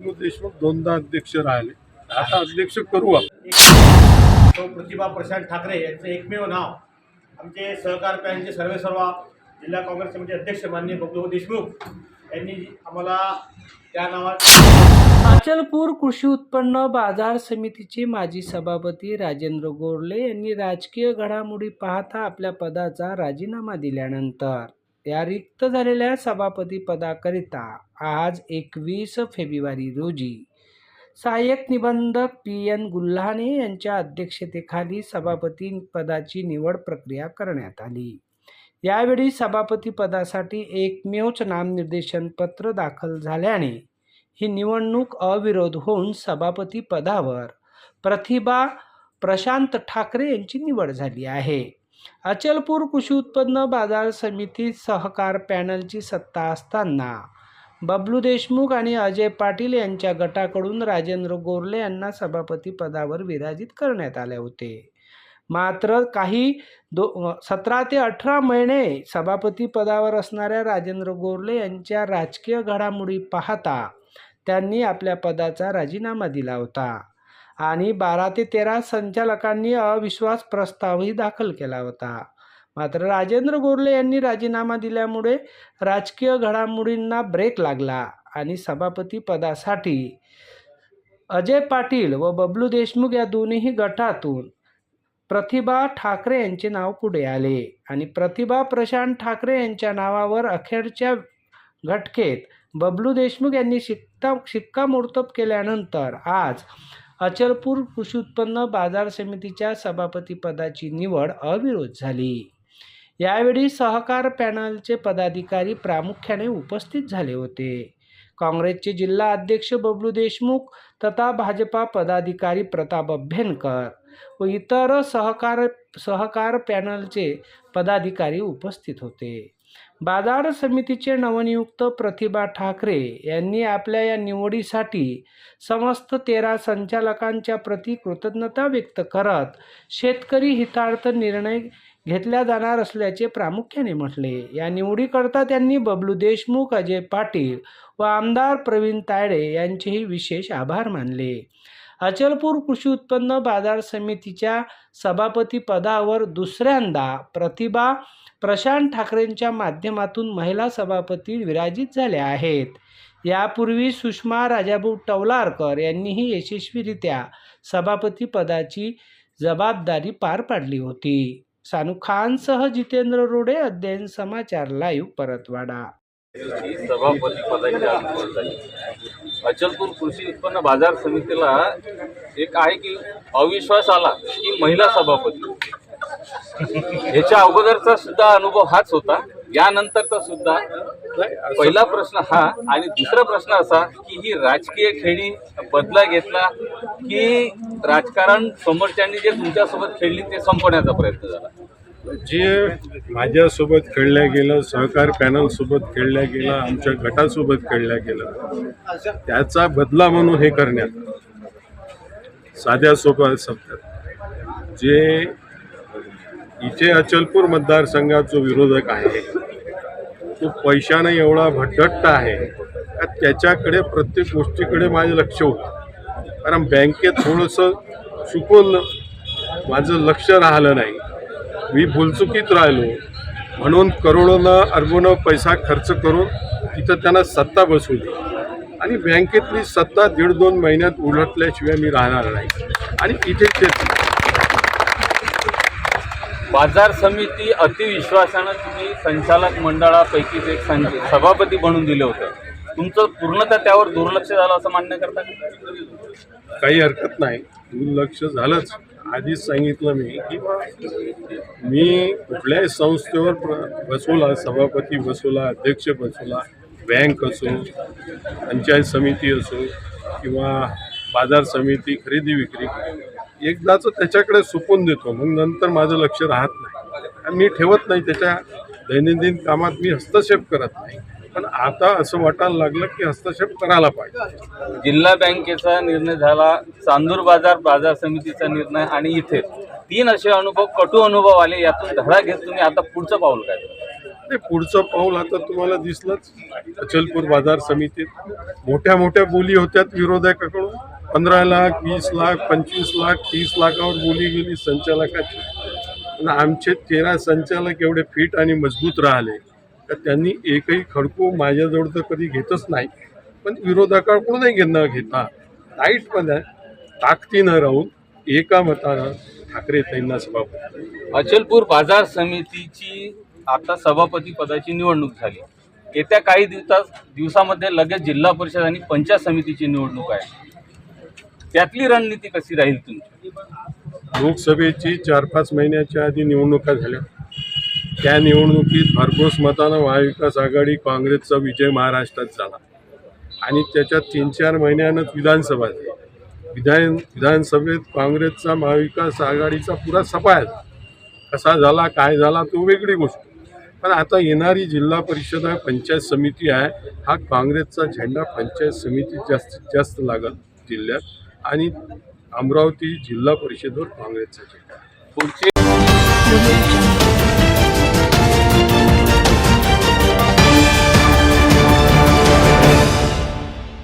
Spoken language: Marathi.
देशमुख दोनदा अध्यक्ष राहिले. आता अध्यक्ष करू आपण. तो प्रतिभा प्रशांत ठाकरे यांचं एकमेव नाव आमचे सहकार पॅनचे सर्वे सर्वा जिल्हा काँग्रेस समिती अध्यक्ष माननीय बबलू देशमुख यांनी आम्हाला त्या नावात अचलपूर कृषी उत्पन्न बाजार समितीचे माजी सभापती राजेंद्र गोरले यांनी राजकीय घडामोडी पाहता आपल्या पदाचा राजीनामा दिल्यानंतर या रिक्त झालेल्या सभापती पदाकरिता आज एकवीस फेब्रुवारी रोजी सहाय्यक निबंधक पी एन गुल्हाने यांच्या अध्यक्षतेखाली सभापती पदाची निवड प्रक्रिया करण्यात आली. यावेळी सभापती पदासाठी एकमेवच नामनिर्देशन पत्र दाखल झाल्याने ही निवडणूक अविरोध होऊन सभापती पदावर प्रतिभा प्रशांत ठाकरे यांची निवड झाली आहे. अचलपूर कृषी उत्पन्न बाजार समिती सहकार पॅनलची सत्ता असताना बबलू देशमुख आणि अजय पाटील यांच्या गटाकडून राजेंद्र गोरले यांना सभापती पदावर विराजित करण्यात आले होते. मात्र काही दो सतरा ते अठरा महिने सभापती पदावर असणाऱ्या राजेंद्र गोरले यांच्या राजकीय घडामोडी पाहता त्यांनी आपल्या पदाचा राजीनामा दिला होता. आणि बारा ते तेरा संचालकांनी अविश्वास प्रस्तावही दाखल केला होता. मात्र राजेंद्र गोरले यांनी राजीनामा दिल्यामुळे राजकीय घडामोडींना ब्रेक लागला आणि सभापती पदासाठी अजय पाटील व बबलू देशमुख या दोन्ही गटातून प्रतिभा ठाकरे यांचे नाव पुढे आले आणि प्रतिभा प्रशांत ठाकरे यांच्या नावावर अखेरच्या घटकेत बबलू देशमुख यांनी शिक्का शिक्कामोर्तब केल्यानंतर आज अचलपूर कृषी उत्पन्न बाजार समितीच्या सभापतीपदाची निवड अविरोध झाली. यावेळी सहकार पॅनलचे पदाधिकारी प्रामुख्याने उपस्थित झाले होते. काँग्रेसचे जिल्हा अध्यक्ष बबलू देशमुख तथा भाजपा पदाधिकारी प्रताप अभ्यंकर. व इतर सहकार सहकार पॅनलचे पदाधिकारी उपस्थित होते. बाजार समितीचे नवनियुक्त प्रतिभा ठाकरे यांनी आपल्या या निवडीसाठी समस्त तेरा संचालकांच्या प्रति कृतज्ञता व्यक्त करत शेतकरी हितार्थ निर्णय घेतला जाणार असल्याचे प्रामुख्याने म्हटले. या निवडीकरता त्यांनी बबलू देशमुख अजय पाटील व आमदार प्रवीण तायडे यांचेही विशेष आभार मानले. अचलपूर कृषी उत्पन्न बाजार समितीच्या सभापतीपदावर दुसऱ्यांदा प्रतिभा प्रशांत ठाकरेंच्या माध्यमातून महिला सभापती विराजित झाल्या आहेत. यापूर्वी सुषमा राजाभाऊ टवलारकर यांनीही यशस्वीरित्या सभापती पदाची जबाबदारी पार पाडली होती. सानू खानसह जितेंद्र रोडे अध्ययन समाचार लाईव्ह परतवाडा. सभापती पदाची आज झाली अचलपूर कृषी उत्पन्न बाजार समितीला एक आहे की अविश्वास आला की महिला सभापती. ह्याच्या अगोदरचा सुद्धा अनुभव हाच होता. यानंतरचा सुद्धा. पहिला प्रश्न हा आणि दुसरा प्रश्न असा की ही राजकीय खेळी बदला घेतला की राजकारण समोरच्यांनी जे तुमच्यासोबत खेळली ते संपवण्याचा प्रयत्न झाला? जे माझ्यासोबत खेळलं गेलं सहकार पॅनलसोबत खेळलं खेळल्या गेलं आमच्या गटासोबत खेळल्या गेलं त्याचा बदला म्हणून हे करण्यात साध्या सोप्या शब्दात जे इथे अचलपूर मतदारसंघात जो विरोधक आहे तो पैशानं एवढा भटट्ट आहे का त्याच्याकडे प्रत्येक गोष्टीकडे माझं लक्ष होतं. कारण बँकेत थोडंसं चुकून माझं लक्ष राहिलं नाही. मी भुलचुकीत राहिलो. म्हणून करोडोनं अरबोनं पैसा खर्च करून तिथं त्यांना सत्ता बसवली. आणि बँकेतली सत्ता दीड दोन महिन्यात उलटल्याशिवाय मी राहणार नाही. आणि इथे तेच बाजार समिती अतिविश्वासानं तुम्ही संचालक मंडळापैकीच एक सं सभापती बनवून दिले होते. तुमचं पूर्णतः त्यावर दुर्लक्ष झालं असं मान्य करता? काही हरकत नाही. दुर्लक्ष झालंच. आधीच सांगितलं मी की मी कुठल्याही संस्थेवर प्र- बसवला सभापती बसवला अध्यक्ष बसवला बँक असो पंचायत समिती असो किंवा बाजार समिती खरेदी विक्री एकदाच त्याच्याकडे सुकून देतो. मग नंतर माझं लक्ष राहत नाही. आणि मी ठेवत नाही. त्याच्या दैनंदिन कामात मी हस्तक्षेप करत नाही. पण आता असं वाटायला लागलं की हस्तक्षेप करायला पाहिजे. जिल्हा बँकेचा निर्णय झाला चांदूर बाजार बाजार समितीचा निर्णय आणि इथे. तीन असे अनुभव कटू अनुभव आले यातून धडा घेत तुम्ही आता पुढचं पाऊल काय? ते पुढचं पाऊल आता तुम्हाला दिसलंच. अचलपूर बाजार समितीत मोठ्या मोठ्या बोली होत्यात विरोधकाकडून. पंधरा लाख वीस लाख पंचवीस लाख तीस लाखावर बोली गेली संचालकाची. आमचे तेरा संचालक एवढे फिट आणि मजबूत राहिले. तर त्यांनी एकही खडको माझ्याजवळ तर कधी घेतच नाही. पण विरोधकाकडूनही घेणं घेता टाईटमध्ये ताकदीनं राहून एका मतानं ठाकरे ताईंना सभापती अचलपूर बाजार समितीची आता सभापती पदाची निवडणूक झाली. येत्या काही दिवसात दिवसामध्ये लगेच जिल्हा परिषद आणि पंचायत समितीची निवडणूक आहे. त्यातली रणनीती कशी राहील तुमची? लोकसभेची चार पाच महिन्याच्या आधी निवडणुका झाल्या. त्या निवडणुकीत भरघोस मतानं महाविकास आघाडी काँग्रेसचा विजय महाराष्ट्रात झाला. आणि त्याच्यात तीन चार महिन्यानंच विधानसभा झाली. विधान विधानसभेत काँग्रेसचा महाविकास आघाडीचा पुरा सफाया झाला कसा झाला काय झाला तो वेगळी गोष्ट. पण आता येणारी जिल्हा परिषद आहे पंचायत समिती आहे हा काँग्रेसचा झेंडा पंचायत समितीत जास्तीत जास्त लागल जिल्ह्यात. आणि अमरावती जिल्हा परिषदवर काँग्रेसचा झेंडा पुढचे